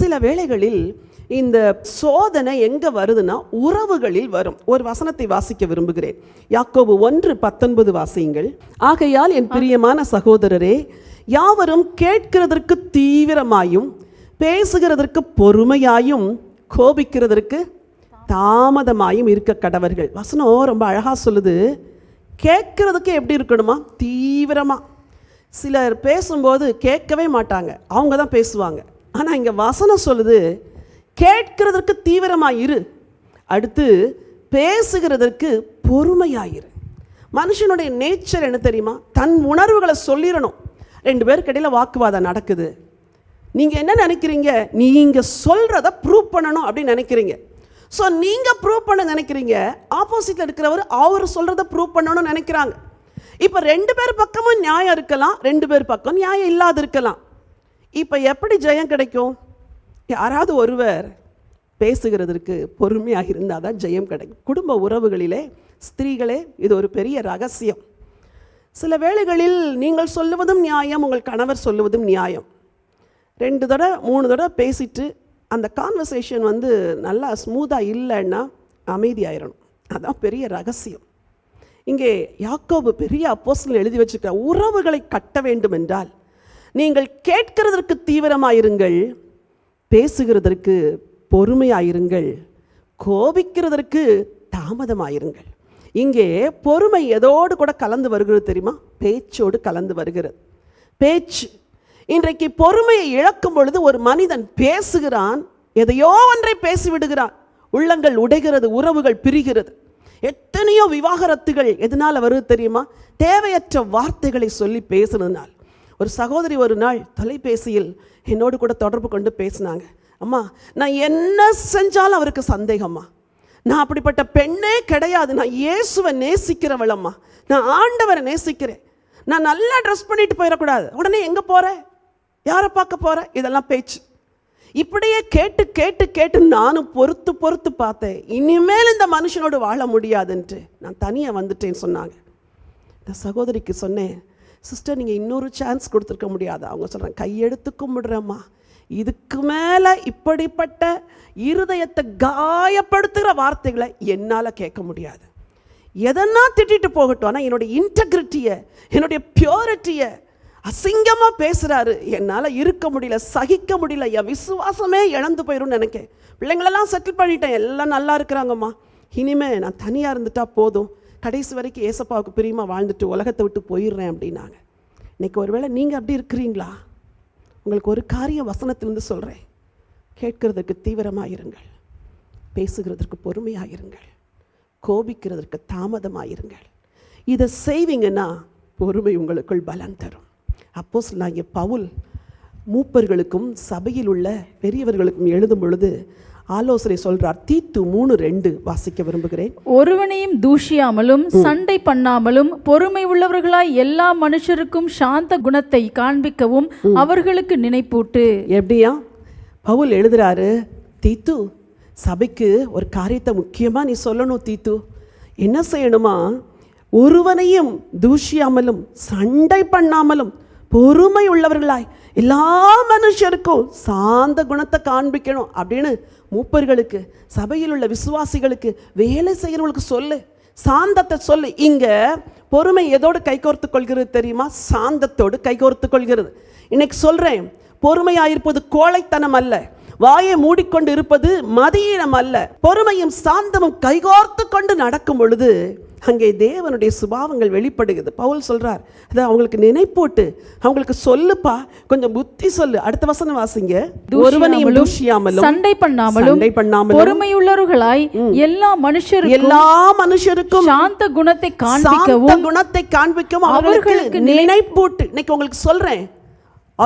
சில வேளைகளில் இந்த சோதனை எங்கே வருதுன்னா உறவுகளில் வரும். ஒரு வசனத்தை வாசிக்க விரும்புகிறேன். யாக்கோபு ஒன்று பத்தொன்பது வாசியுங்கள். ஆகையால் என் பிரியமான சகோதரரே யாவரும் கேட்கிறதற்கு தீவிரமாயும் பேசுகிறதற்கு பொறுமையாயும் கோபிக்கிறதற்கு தாமதமாயும் இருக்க கடவர்கள். வசனம் ரொம்ப அழகாக சொல்லுது. கேட்கறதுக்கு எப்படி இருக்கணுமா? தீவிரமாக சிலர் பேசும்போது கேட்கவே மாட்டாங்க. அவங்க தான் பேசுவாங்க. ஆனால் இங்கே வசனம் சொல்லுது கேட்கிறதற்கு தீவிரமாக இரு. அடுத்து பேசுகிறதற்கு பொறுமையாயிரு மனுஷனுடைய நேச்சர் என்ன தெரியுமா? தன் உணர்வுகளை சொல்லிடணும். ரெண்டு பேருக்கு இடையில் வாக்குவாதம் நடக்குது. நீங்கள் என்ன நினைக்கிறீங்க? நீங்கள் சொல்கிறத ப்ரூவ் பண்ணணும் அப்படின்னு நினைக்கிறீங்க. ஸோ நீங்கள் ப்ரூவ் பண்ண நினைக்கிறீங்க. ஆப்போசிட்டில் இருக்கிறவர் அவர் சொல்கிறத ப்ரூவ் பண்ணணும்னு நினைக்கிறாங்க. இப்போ ரெண்டு பேர் பக்கமும் நியாயம் இருக்கலாம் ரெண்டு பேர் பக்கம் நியாயம் இல்லாது இருக்கலாம் இப்போ எப்படி ஜெயம் கிடைக்கும்? யாராவது ஒருவர் பேசுகிறதற்கு பொறுமையாக இருந்தால் தான் ஜெயம் கிடைக்கும். குடும்ப உறவுகளிலே ஸ்திரீகளே இது ஒரு பெரிய ரகசியம். சில வேளைகளில் நீங்கள் சொல்லுவதும் நியாயம் உங்கள் கணவர் சொல்லுவதும் நியாயம். ரெண்டு தடவை மூணு தடவை பேசிட்டு அந்த கான்வர்சேஷன் வந்து நல்லா ஸ்மூத்தாக இல்லைன்னா அமைதியாயிரணும். அதான் பெரிய ரகசியம். இங்கே யாக்கோபு பெரிய அப்போஸ்தலன் எழுதி வச்சிருக்க உறவுகளை கட்ட வேண்டும் என்றால் நீங்கள் கேட்கிறதற்கு தீவிரமாயிருங்கள் பேசுகிறதற்கு பொறுமையாயிருங்கள் கோபிக்கிறதற்கு தாமதமாயிருங்கள். இங்கே பொறுமை எதோடு கூட கலந்து வருகிறது தெரியுமா? பேச்சோடு கலந்து வருகிறது. பேச்சு. இன்றைக்கு பொறுமையை இழக்கும் பொழுது ஒரு மனிதன் பேசுகிறான் எதையோ ஒன்றை பேசிவிடுகிறான். உள்ளங்கள் உடைகிறது உறவுகள் பிரிகிறது. எத்தனையோ விவாகரத்துகள் எதனால் வருது தெரியுமா? தேவையற்ற வார்த்தைகளை சொல்லி பேசுனதுனால். ஒரு சகோதரி ஒரு நாள் தொலைபேசியில் என்னோடு கூட தொடர்பு கொண்டு பேசினாங்க. அம்மா நான் என்ன செஞ்சாலும் அவருக்கு சந்தேகம்மா. நான் அப்படிப்பட்ட பெண்ணே கிடையாது. நான் இயேசுவை நேசிக்கிறவளம்மா நான் ஆண்டவரை நேசிக்கிறேன். நான் நல்லா ட்ரெஸ் பண்ணிட்டு போயிடக்கூடாது. உடனே எங்கே போகிறேன் யாரை பார்க்க போகிறேன் இதெல்லாம் பேச்சு. இப்படியே கேட்டு கேட்டு கேட்டு நானும் பொறுத்து பொறுத்து பார்த்தேன். இனிமேல் இந்த மனுஷனோடு வாழ முடியாதுன்ட்டு நான் தனியாக வந்துட்டேன்னு சொன்னாங்க. இந்த சகோதரிக்கு சொன்னேன் சிஸ்டர் நீங்கள் இன்னொரு சான்ஸ் கொடுத்துருக்க முடியாது. அவங்க சொல்கிறாங்க கையெடுத்து கும்பிடுறேம்மா. இதுக்கு மேலே இப்படிப்பட்ட இருதயத்தை காயப்படுத்துகிற வார்த்தைகளை என்னால் கேட்க முடியாது. எதனா திட்டிட்டு போகட்டும் ஆனால் என்னுடைய இன்டெகிரிட்டியை என்னுடைய பியூரிட்டியை அசிங்கமாக பேசுகிறாரு என்னால் இருக்க முடியல சகிக்க முடியல என் விசுவாசமே இழந்து போயிடும்னு நினைக்கேன். பிள்ளைங்களெல்லாம் செட்டில் பண்ணிட்டேன். எல்லாம் நல்லா இருக்கிறாங்கம்மா. இனிமே நான் தனியாக இருந்துட்டா போதும். கடைசி வரைக்கும் ஏசப்பாவுக்கு பிரியமாக வாழ்ந்துட்டு உலகத்தை விட்டு போயிடுறேன் அப்படின்னாங்க. இன்னைக்கு ஒருவேளை நீங்கள் அப்படி இருக்கிறீங்களா? உங்களுக்கு ஒரு காரியம் வசனத்திலிருந்து சொல்கிறேன் கேட்கிறதுக்கு தீவிரமாக இருங்கள் பேசுகிறதற்கு பொறுமையாக இருங்கள் கோபிக்கிறதற்கு தாமதமாயிருங்கள். இதை செய்வீங்கன்னா பொறுமை உங்களுக்குள் பலன் தரும். அப்போ சொன்னாங்க பவுல் மூப்பர்களுக்கும் சபையில் உள்ள பெரியவர்களுக்கும் எழுதும் பொழுது ஆலோசனை சொல்றார். தீத்து மூணு ரெண்டு வாசிக்க விரும்புகிறேன். ஒருவனையும் தூஷியாமலும் சண்டை பண்ணாமலும் பொறுமை உள்ளவர்களாய் எல்லா மனுஷருக்கும் சாந்த குணத்தை காண்பிக்கவும் அவர்களுக்கு நினைப்பூட்டு. எப்படியா? பவுல் எழுதுறாரு தீத்து சபைக்கு ஒரு காரியத்தை முக்கியமாக நீ சொல்லணும் தீத்து. என்ன செய்யணுமா? ஒருவனையும் தூஷியாமலும் சண்டை பண்ணாமலும் பொறுமை உள்ளவர்களாய் எல்லா மனுஷருக்கும் சாந்த குணத்தை காண்பிக்கணும் அப்படின்னு மூப்பர்களுக்கு சபையில் உள்ள விசுவாசிகளுக்கு வேலை செய்கிறவங்களுக்கு சொல்லு. சாந்தத்தை சொல்லு. இங்கே பொறுமை எதோடு கைகோர்த்து கொள்கிறது தெரியுமா? சாந்தத்தோடு கைகோர்த்து கொள்கிறது. இன்னைக்கு சொல்றேன் பொறுமையாயிருப்பது கோழைத்தனம் அல்ல. வாயை மூடிக்கொண்டு இருப்பது மதியினம் அல்ல. பொறுமையும் சாந்தமும் கைகோர்த்து கொண்டு நடக்கும் பொழுது அங்கே தேவனுடைய சுபாவங்கள் வெளிப்படுகிறது. பவுல் சொல்றார் அதை அவங்களுக்கு நினைப்போட்டு. அவங்களுக்கு சொல்லுப்பா. கொஞ்சம் புத்தி சொல்லு. அடுத்த வசனம் வாசிங்க. ஒருவனையும் தூஷியாமலும் சண்டை பண்ணாமலும் சண்டை பண்ணாமலும் பொறுமையுள்ளவர்களாய் எல்லா மனுஷருக்கும் எல்லா மனுஷருக்கும் சாந்த குணத்தை காண்பிக்கவும் குணத்தை காண்பிக்கும் அவர்களுக்கு நினைப்பூட்டு. இன்னைக்கு உங்களுக்கு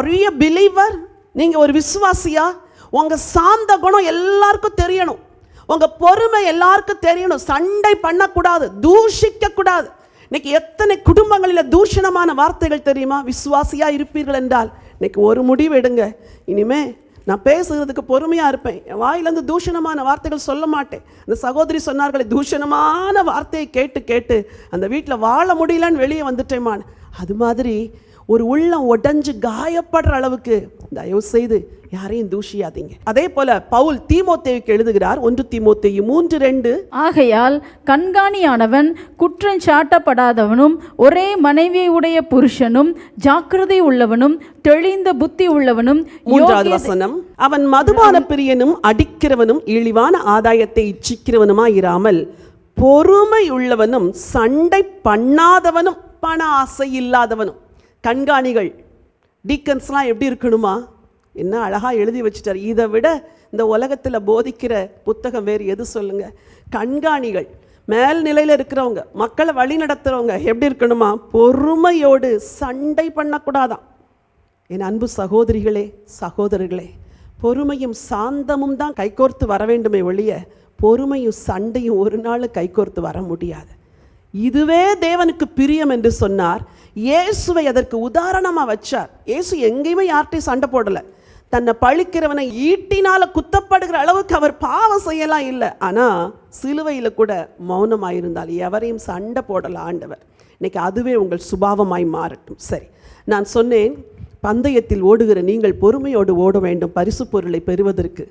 you a பிலீவர் நீங்க ஒரு விசுவாசியா? உங்க சாந்த குணம் எல்லாருக்கும் தெரியணும். உங்கள் பொறுமை எல்லாருக்கும் தெரியணும். சண்டை பண்ணக்கூடாது தூஷிக்கக்கூடாது. இன்னைக்கு எத்தனை குடும்பங்களில் தூஷணமான வார்த்தைகள் தெரியுமா? விசுவாசியாக இருப்பீர்கள் என்றால். இன்னைக்கு ஒரு முடிவு எடுங்க. இனிமே நான் பேசுகிறதுக்கு பொறுமையாக இருப்பேன். என் வாயிலேருந்து தூஷணமான வார்த்தைகள் சொல்ல மாட்டேன். அந்த சகோதரி சொன்னார்களே தூஷணமான வார்த்தையை கேட்டு கேட்டு அந்த வீட்டில் வாழ முடியலன்னு வெளியே வந்துட்டேமான் அது மாதிரி ஒரு உள்ளம் உடைஞ்சு காயப்படுற அளவுக்கு தயவு செய்து யாரையும் தூஷியாதீங்க. அதே போல பவுல் தீமோத்தேயுக்கு எழுதுகிறார் ஒன்று தீமோத்தேயு மூன்று ரெண்டு. ஆகையால் கண்காணியானவன் குற்றம் சாட்டப்படாதவனும் ஒரே மனைவியை உடைய புருஷனும் ஜாக்கிரதை உள்ளவனும் தெளிந்த புத்தி உள்ளவனும் மூன்றாவது வசனம் அவன் மதுபான பிரியனும் அடிக்கிறவனும் இழிவான ஆதாயத்தை இச்சிக்கிறவனுமாய் இராமல் பொறுமை உள்ளவனும் சண்டை பண்ணாதவனும் பண ஆசை இல்லாதவனும். கண்காணிகள் டீக்கன்ஸ்லாம் எப்படி இருக்கணுமா? என்ன அழகாக எழுதி வச்சிட்டார். இதை விட இந்த உலகத்தில் போதிக்கிற புத்தகம் வேறு எது சொல்லுங்கள் கண்காணிகள். மேல் நிலையில் இருக்கிறவங்க மக்களை வழி நடத்துகிறவங்க எப்படி இருக்கணுமா? பொறுமையோடு சண்டை பண்ணக்கூடாதான். என் அன்பு சகோதரிகளே சகோதரர்களே பொறுமையும் சாந்தமும் தான் கைகோர்த்து வர வேண்டுமே ஒழிய பொறுமையும் சண்டையும் ஒரு நாள் கைகோர்த்து வர முடியாது. இதுவே தேவனுக்கு பிரியம் என்று சொன்னார். இயேசுவை அதற்கு உதாரணமாக வச்சார். இயேசு எங்கேயுமே யார்கிட்டையும் சண்டை போடலை. தன்னை பழிக்கிறவனை ஈட்டினால் குத்தப்படுகிற அளவுக்கு அவர் பாவம் செய்யலாம் இல்லை. ஆனால் சிலுவையில் கூட மௌனமாயிருந்தால் எவரையும் சண்டை போடலை ஆண்டவர். இன்னைக்கு அதுவே உங்கள் சுபாவமாய் மாறட்டும். சரி நான் சொன்னேன் பந்தயத்தில் ஓடுகிற நீங்கள் பொறுமையோடு ஓட வேண்டும் பரிசு பொருளை பெறுவதற்கு.